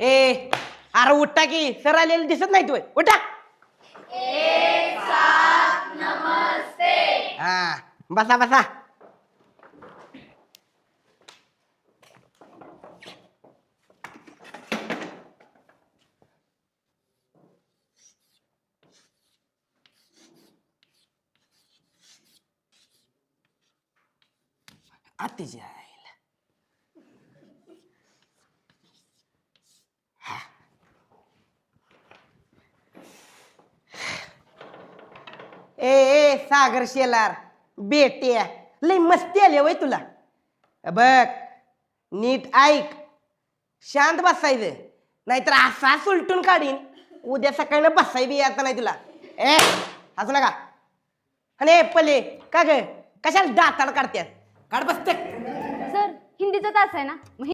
ए अरे उठा की सर आलेले दिसत नाही तू उठा. हा बसा बसा. आत्तीची आहे. ए ए सागर शेलार बेट्या लय मस्ती आली वय तुला. बघ नीट ऐक. शांत बसायचं. नाहीतर असा सुलटून काढीन. उद्या सकाळी बसाय बी आता नाही तुला. ए हसू नका. आणि पले का ग? कशाला दाताला काढत्यात? काढ बसते. सर हिंदीचा तास आहे ना? मग